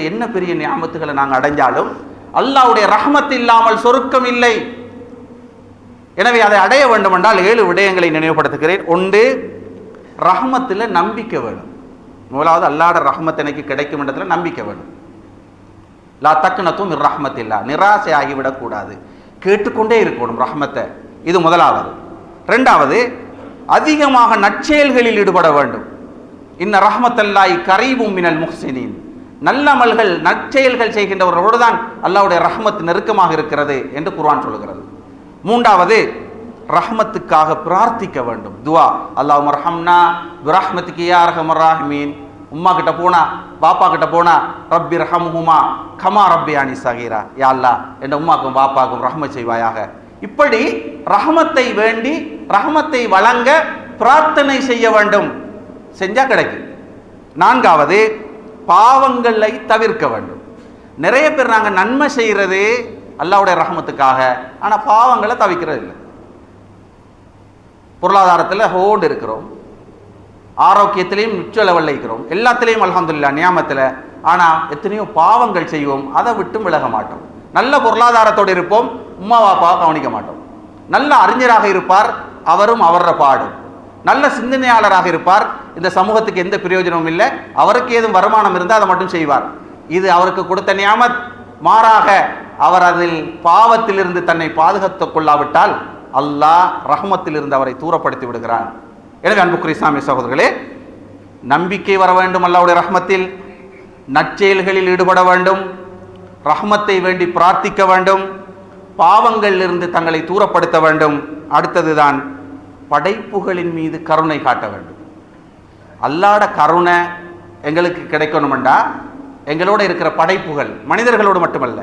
உலகத்தில் என்ன பெரிய ஞாபகத்துகளை நாங்கள் அடைஞ்சாலும் அல்லாவுடைய ரஹமத் இல்லாமல் சொருக்கம் இல்லை. எனவே அதை அடைய வேண்டும் என்றால் ஏழு விடயங்களை நினைவுபடுத்துகிறேன். ஒன்று ரஹமத்தில் நம்பிக்கை வேணும். முதலாவது அல்லாட ரஹமத் எனக்கு கிடைக்கும் இடத்துல நம்பிக்கை வேணும். லா தக்குனத்தும் ரஹமத் இல்லா நிராசை ஆகிவிடக்கூடாது கேட்டுக்கொண்டே இருக்கணும் ரஹமத்தை. இது முதலாவது. ரெண்டாவது அதிகமாக நற்செயல்களில் ஈடுபட வேண்டும். இன்ன ரஹமத்தல்லாய் கரைவும் மினல் முஹ்சினின். நல்லமல்கள் நற்செயல்கள் செய்கின்றவர்களோடு தான் அல்லாவுடைய ரஹ்மத் நெருக்கமாக இருக்கிறது என்று குர்வான் சொல்கிறது மூன்றாவது ரஹ்மத்துக்காக பிரார்த்திக்க வேண்டும். துவா. அல்லாஹ் ரஹம்னா பிரஹ்மத்துக்கு யா ரஹமர் ராஹிமீன். உம்மா கிட்ட போனா பாப்பா கிட்ட போனா ரப்பி ரஹம்ஹுமா கமா ரப்பி அனி சகீரா. யா அல்லா என் உம்மாக்கும் பாப்பாக்கும் ரஹ்மத் செய்வாயாக. இப்படி ரஹமத்தை வேண்டி ரஹமத்தை வழங்க பிரார்த்தனை செய்ய வேண்டும். செஞ்சா கிடைக்கும். நான்காவது பாவங்களை தவிர்க்க வேண்டும். நிறைய பேர் நாங்கள் நன்மை செய்கிறது அல்லாவுடைய ரஹமத்துக்காக ஆனால் பாவங்களை தவிக்கிறது இல்லை. பொருளாதாரத்தில் ஹோடு இருக்கிறோம். ஆரோக்கியத்திலையும் உச்ச லெவலில் இருக்கிறோம். எல்லாத்துலேயும் அல்ஹம்துலில்லாஹ் நியாமத்தில். ஆனால் எத்தனையோ பாவங்கள் செய்வோம் அதை விட்டும் விலக மாட்டோம். நல்ல பொருளாதாரத்தோடு இருப்போம் உமா பாப்பாவை கவனிக்க மாட்டோம். நல்ல அறிஞராக இருப்பார் அவரும் அவர பாடும் நல்ல சிந்தனையாளராக இருப்பார். இந்த சமூகத்துக்கு எந்த பிரயோஜனமும் இல்லை. அவருக்கு ஏதும் வருமானம் இருந்தால் அதை மட்டும் செய்வார். இது அவருக்கு கொடுத்த நியாமத். மாறாக அவர் அதில் பாவத்திலிருந்து தன்னை பாதுகாத்து கொள்ளாவிட்டால் அல்லாஹ் ரஹமத்திலிருந்து அவரை தூரப்படுத்தி விடுகிறான். எனவே அன்புக்குரிய இஸ்லாமிய சகோதரர்களே நம்பிக்கை வர வேண்டும் அல்லாவுடைய ரஹ்மத்தில். நற்செயல்களில் ஈடுபட வேண்டும். ரஹ்மத்தை வேண்டி பிரார்த்திக்க வேண்டும். பாவங்களிலிருந்து தங்களை தூரப்படுத்த வேண்டும். அடுத்ததுதான் படைப்புகளின் மீது கருணை காட்ட வேண்டும். அல்லாட கருணை எங்களுக்கு கிடைக்கணுமெண்டா? எங்களோட இருக்கிற படைப்புகள் மனிதர்களோடு மட்டுமல்ல.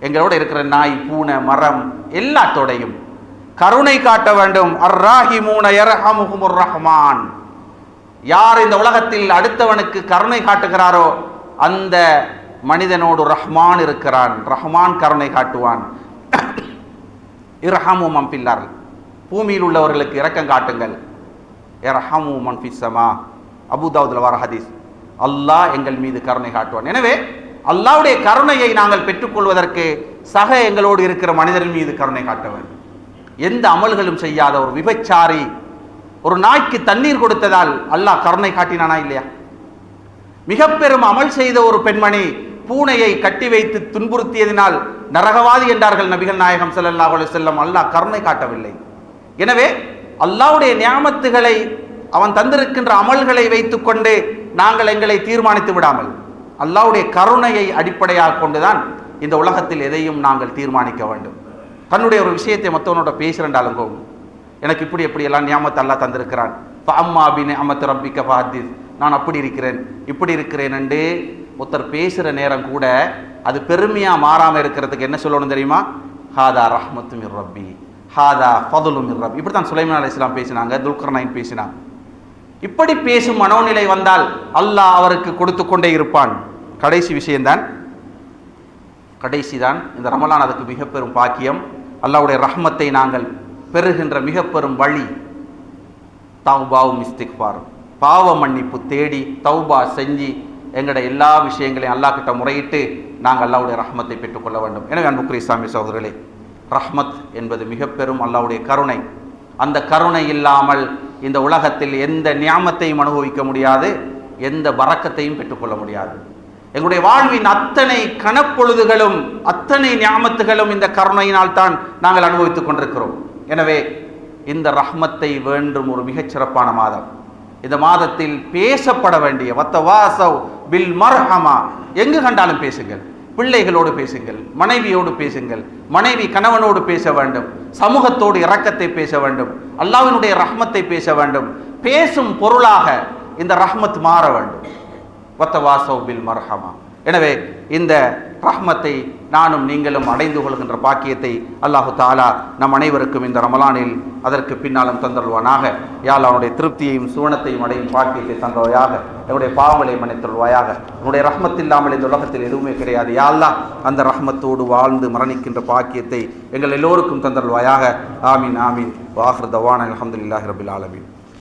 எங்களோட இருக்கிற நாய் பூனை மரம் எல்லாத்தோடையும் கருணை காட்ட வேண்டும். அர்ராஹிமூன யர்ஹமுஹுமுர் ரஹ்மான். யார் இந்த உலகத்தில் அடுத்தவனுக்கு கருணை காட்டுகிறாரோ அந்த மனிதனோடு ரஹ்மான் இருக்கிறான். ரஹ்மான் கருணை காட்டுவான். இரஹமு அம்பில்லார்கள் பூமியில் உள்ளவர்களுக்கு இரக்கம் காட்டுங்கள். இரஹமு மன்பிசமா அபுதாவுதுல வர ஹதீஸ். அல்லாஹ் எங்கள் மீது கருணை காட்டுவான். எனவே அல்லாவுடைய கருணையை நாங்கள் பெற்றுக்கொள்வதற்கு சக எங்களோடு இருக்கிற மனிதர்கள் மீது கருணை காட்ட வேண்டும். எந்த அமல்களும் செய்யாத ஒரு விபச்சாரி ஒரு நாய்க்கு தண்ணீர் கொடுத்ததால் அல்லாஹ் கருணை காட்டினானா இல்லையா? மிக பெரும் அமல் செய்த ஒரு பெண்மணி பூனையை கட்டி வைத்து துன்புறுத்தியதினால் நரகவாதி என்றார்கள் நபிகள் நாயகம் ஸல்லல்லாஹு செல்லம் அல்லாஹ் கருணை காட்டவில்லை. எனவே அல்லாவுடைய நியாமத்துகளை அவன் தந்திருக்கின்ற அமல்களை வைத்துக்கொண்டு நாங்கள் எங்களை தீர்மானித்து விடாமல் அல்லாவுடைய கருணையை அடிப்படையாக கொண்டுதான் இந்த உலகத்தில் எதையும் நாங்கள் தீர்மானிக்க வேண்டும். தன்னுடைய ஒரு விஷயத்தை மற்றவனோட பேசுகிறண்டாலுங்கோ எனக்கு இப்படி எப்படி எல்லாம் நியாமத்தை அல்லா தந்திருக்கிறான். அம்மா பின் அமத் ரப்பிக்க ஃபஹதீஸ் நான் அப்படி இருக்கிறேன் இப்படி இருக்கிறேன் என்று ஒருத்தர் பேசுகிற நேரம் கூட அது பெருமையாக மாறாமல் இருக்கிறதுக்கு என்ன சொல்லணும் தெரியுமா? ஹாதா ரஹ்மத்து மிர் ரப்பி. ஹாதா ஃபதுலும் மிர் இப்படி தான் சுலைமான் அலி இஸ்லாம் பேசினாங்க துல்கர்னைன் பேசினாங்க. இப்படி பேசும் மனோநிலை வந்தால் அல்லாஹ் அவருக்கு கொடுத்து கொண்டே இருப்பான். கடைசி விஷயம்தான் கடைசி தான் இந்த ரமலான் அதுக்கு மிக பெரும் பாக்கியம். அல்லாவுடைய ரஹ்மத்தை நாங்கள் பெறுகின்ற மிக பெரும் வழி தௌபாவும் இஸ்திக்பாரும் பாவ மன்னிப்பு தேடி தௌபா செஞ்சு எங்களோட எல்லா விஷயங்களையும் அல்லாஹ் கிட்ட முறையிட்டு நாங்கள் அல்லாவுடைய ரஹ்மத்தை பெற்றுக்கொள்ள வேண்டும். எனவே அன்புக்குரிய இஸ்லாமிய சகோதரர்களே ரஹ்மத் என்பது மிக பெரும் அல்லாவுடைய கருணை. அந்த கருணை இல்லாமல் இந்த உலகத்தில் எந்த நியாமத்தையும் அனுபவிக்க முடியாது எந்த வரக்கத்தையும் பெற்றுக்கொள்ள முடியாது. எங்களுடைய வாழ்வின் அத்தனை கனப்பொழுதுகளும் அத்தனை ஞாமத்துகளும் இந்த கருணையினால் தான் நாங்கள் அனுபவித்துக் கொண்டிருக்கிறோம். எனவே இந்த ரஹ்மத்தை வேண்டும் ஒரு மிகச்சிறப்பான மாதம். இந்த மாதத்தில் பேசப்பட வேண்டிய வத்த வாசவ் பில் மர்ஹமா எங்கு கண்டாலும் பேசுங்கள். பிள்ளைகளோடு பேசுங்கள் மனைவியோடு பேசுங்கள் மனைவி கணவனோடு பேச வேண்டும் சமூகத்தோடு இரக்கத்தை பேச வேண்டும் அல்லாவினுடைய ரஹ்மத்தை பேச வேண்டும் பேசும் பொருளாக இந்த ரஹ்மத் மாற வேண்டும். வத்தவாசவ் பில் மர்ஹமா. எனவே இந்த ரஹ்மத்தை நானும் நீங்களும் அடைந்து கொள்கின்ற பாக்கியத்தை அல்லாஹு தாலா நம் அனைவருக்கும் இந்த ரமலானில் அதற்கு பின்னாலும் தந்தருள்வானாக. யாழ் அவனுடைய திருப்தியையும் சுவனத்தையும் அடையும் பாக்கியத்தை தந்தவையாக என்னுடைய பாவங்களை மன்னித்தருள்வாயாக. உன்னுடைய ரஹ்மத் இல்லாமல் இந்த உலகத்தில் எதுவுமே கிடையாது. யாழ்லா அந்த ரஹ்மத்தோடு வாழ்ந்து மரணிக்கின்ற பாக்கியத்தை எங்கள் எல்லோருக்கும் தந்தருள்வாயாக. ஆமீன் ஆமீன். வாஹர் தவான் அலமதுல்லாஹி ரபில் ஆலமீன்.